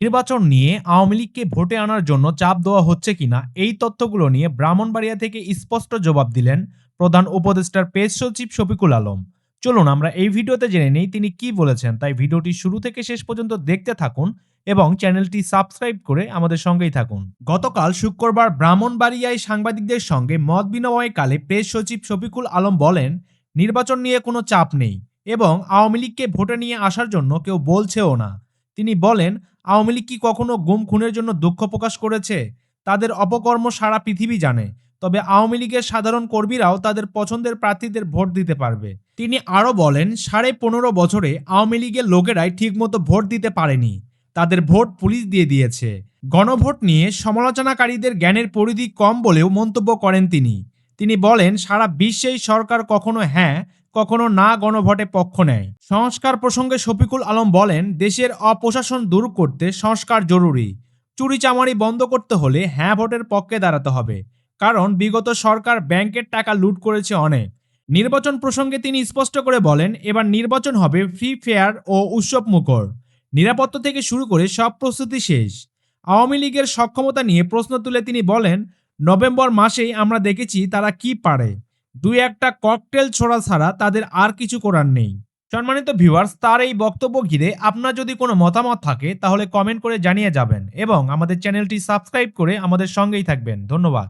নির্বাচন নিয়ে আওয়ামী লীগকে ভোটে আনার জন্য চাপ দেওয়া হচ্ছে কিনা এই তথ্যগুলো নিয়ে ব্রাহ্মণবাড়িয়া থেকে স্পষ্ট জবাব দিলেন প্রধান উপদেষ্টার পেজ সচিব শফিকুল আলম। চলুন, আমরা এই ভিডিওতে জেনে নেই তিনি কি বলেছেন, তাই ভিডিওটি শুরু থেকে শেষ পর্যন্ত দেখতে থাকুন এবং চ্যানেলটি সাবস্ক্রাইব করে আমাদের সঙ্গেই থাকুন। গতকাল শুক্রবার ব্রাহ্মণবাড়িয়ায় সাংবাদিকদের সঙ্গে মত বিনিময়কালে প্রেস সচিব শফিকুল আলম বলেন, নির্বাচন নিয়ে কোনো চাপ নেই এবং আওয়ামী লীগকে ভোটে নিয়ে আসার জন্য কেউ বলছেও না। তিনি বলেন আওয়ামী লীগ কি কখনো গুম খুনের জন্য দুঃখ প্রকাশ করেছে? তাদের অপকর্ম সারা পৃথিবী জানে। তবে আওয়ামী লীগের সাধারণ কর্মীরাও তাদের পছন্দের প্রার্থীদের ভোট দিতে পারবে। তিনি আরও বলেন, সাড়ে পনেরো বছরে আওয়ামী লীগের লোকেরাই ঠিকমতো ভোট দিতে পারেনি। তাদের ভোট পুলিশ দিয়ে দিয়েছে। গণভোট নিয়ে সমালোচনাকারীদের জ্ঞানের পরিধি কম বলেও মন্তব্য করেন তিনি। তিনি বলেন, সারা বিশ্বেই সরকার কখনো হ্যাঁ কখনো না গণভোটে পক্ষ নেয়। সংস্কার প্রসঙ্গে শফিকুল আলম বলেন, দেশের অপ্রশাসন দূর করতে সংস্কার জরুরি। চুরিচামারি বন্ধ করতে হলে হ্যাঁ ভোটের পক্ষে দাঁড়াতে হবে। কারণ বিগত সরকার ব্যাংকের টাকা লুট করেছে অনেক। নির্বাচন প্রসঙ্গে তিনি স্পষ্ট করে বলেন, এবার নির্বাচন হবে ফ্রি ফেয়ার ও উৎসব মুখর। নিরাপত্তা থেকে শুরু করে সব প্রস্তুতি শেষ। আওয়ামী লীগের সক্ষমতা নিয়ে প্রশ্ন তুলে তিনি বলেন, নভেম্বর মাসেই আমরা দেখেছি তারা কি পারে। দুই একটা ককটেল ছোড়া ছাড়া তাদের আর কিছু করার নেই। সম্মানিত ভিউয়ার্স তার এই বক্তব্য ঘিরে আপনার যদি কোনো মতামত থাকে, তাহলে কমেন্ট করে জানিয়ে যাবেন এবং আমাদের চ্যানেলটি সাবস্ক্রাইব করে আমাদের সঙ্গেই থাকবেন। ধন্যবাদ।